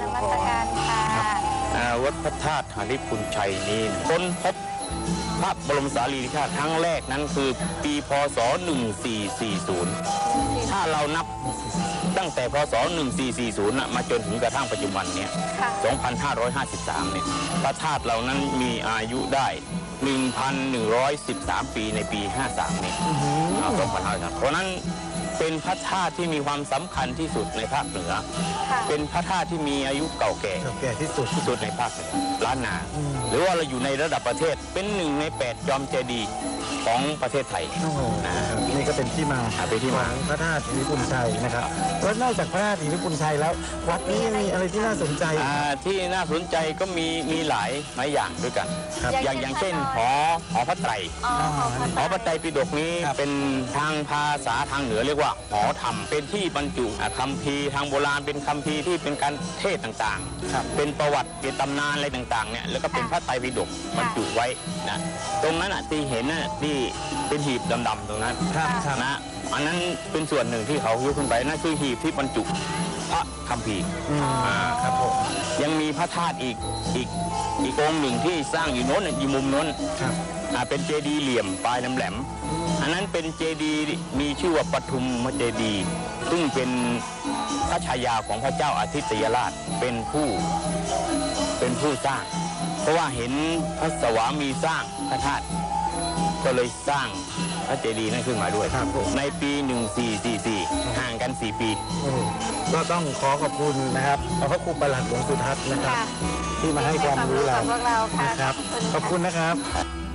นมัสการค่ะอ่าวัดพระธาตุหาริพุนชัยนี้ค้นพบพระบรมสารีริกธาตุครั้งแรกนั้นคือปีพศ 1440 ถ้าเรานับตั้งแต่พศ 1440น่ะมาจนถึงกระทั่งปัจจุบันเนี้ยค่ะ2553 เนี่ย พระธาตุเหล่านั้นมีอายุได้ 1,113 ปีในปี 53นี้อ่า2553เพราะฉะนั้น เป็นพระธาตุที่มีความสำคัญที่สุดในภาคเหนือค่ะเป็นพระธาตุที่มีอายุเก่าแก่เก่าแก่ที่สุดที่สุดในภาคเหนือล้านนา หรือว่าเราอยู่ในระดับประเทศเป็นหนึ่งในแปดจอมเจดีย์ของประเทศไทยโอ้โหนะครับนี่ก็ เป็นที่มาอ่าเป็นที่มา ของพระธาตุอิริพุนชัยนะครับแล้วนอกจากพระธาตุอิริพุนชัยแล้ว วัดนี้ยังมีอะไรที่น่าสนใจอ่าที่น่าสนใจก็มีมีหลายหลายอย่างด้วยกันครับอย่างอย่างเช่นหอหอพระไตรอ๋อขอบคุณหอพระไตรปิฎกนี้ครับ เป็นทางภาษาทางเหนือเรียกว่าหอธรรม เป็นที่บรรจุอ่าคัมภีร์ทางโบราณเป็นคัมภีร์ที่เป็นการเทศน์ต่างครับ ๆ เป็นประวัติเป็นตำนานอะไรต่างๆเนี่ยแล้วก็เป็นพระไตรปิฎกบรรจุไว้นะตรงนั้นอะที่เห็นน่ะที่เป็นหีบดำๆตรงนั้น ครับครับนะอันนั้นเป็นส่วนหนึ่งที่เขายกขึ้นไปนั่นคือหีบที่บรรจุพระคัมภีร์อืมอ่าครับผมยังมีพระธาตุอีกอีกอีกองค์หนึ่งที่สร้างอยู่โน้นน่ะอยู่มุมโน้นครับอ่าเป็นเจดีย์เหลี่ยมปลายแหลมๆอันนั้นเป็นเจดีย์มีชื่อว่าปทุมเจดีย์ซึ่งเป็นพระชายาของพระเจ้าอาทิตยราชเป็นผู้เป็นผู้สร้าง เพราะว่าเห็นพระสวามีสร้างพระธาตุก็เลยสร้าง พระเจดีย์นั้นขึ้นมาด้วย ครับผม ในปี 1444 ห่างกัน 4 ปีโอ้โหก็ต้องขอขอบคุณนะครับพระครูประหลัดหลวงสุทัศน์นะครับ ค่ะที่มาให้ความรู้เราให้ความรู้กับพวกเราค่ะนะครับขอบคุณค่ะขอบคุณนะครับ